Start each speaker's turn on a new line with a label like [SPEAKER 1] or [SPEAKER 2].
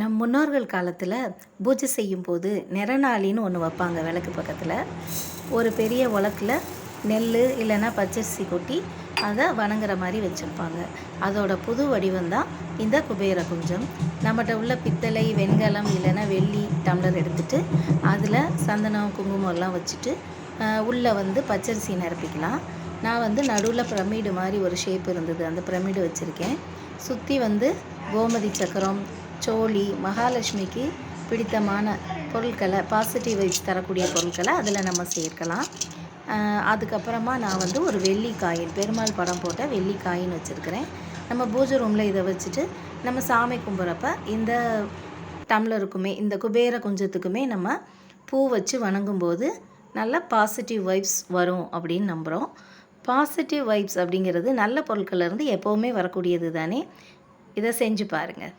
[SPEAKER 1] நம் முன்னோர்கள் காலத்தில் பூஜை செய்யும்போது நிறநாளின்னு ஒன்று வைப்பாங்க விளக்கு பக்கத்தில். ஒரு பெரிய உலக்கில் நெல் இல்லைன்னா பச்சரிசி கொட்டி அதை வணங்குற மாதிரி வச்சுருப்பாங்க. அதோட புது வடிவம் தான் இந்த குபேர குஞ்சம். நம்மகிட்ட உள்ள பித்தளை வெண்கலம் இல்லைன்னா வெள்ளி டம்ளர் எடுத்துட்டு அதில் சந்தனம் குங்குமம் எல்லாம் வச்சுட்டு உள்ளே வந்து பச்சரிசி நிரப்பிக்கலாம். நான் வந்து நடுவில் பிரமிடு மாதிரி ஒரு ஷேப் இருந்தது. அந்த பிரமிடு வச்சுருக்கேன். சுற்றி வந்து கோமதி சக்கரம் சோழி மகாலட்சுமிக்கு பிடித்தமான பொருட்களை பாசிட்டிவ் வைப்ஸ் தரக்கூடிய பொருட்களை அதில் நம்ம சேர்க்கலாம். அதுக்கப்புறமா நான் வந்து ஒரு வெள்ளி காயின் பெருமாள் படம் போட்ட வெள்ளி காயின் வச்சுருக்கிறேன். நம்ம பூஜை ரூமில் இதை வச்சுட்டு நம்ம சாமி கும்பிட்றப்ப இந்த டம்ளருக்குமே இந்த குபேர குஞ்சத்துக்குமே நம்ம பூ வச்சு வணங்கும்போது நல்ல பாசிட்டிவ் வைப்ஸ் வரும் அப்படின்னு நம்புகிறோம் பாசிட்டிவ் வைப்ஸ் அப்படிங்கிறது நல்ல பொருட்கள்லேருந்து எப்போவுமே வரக்கூடியது தானே? இதை செஞ்சு பாருங்கள்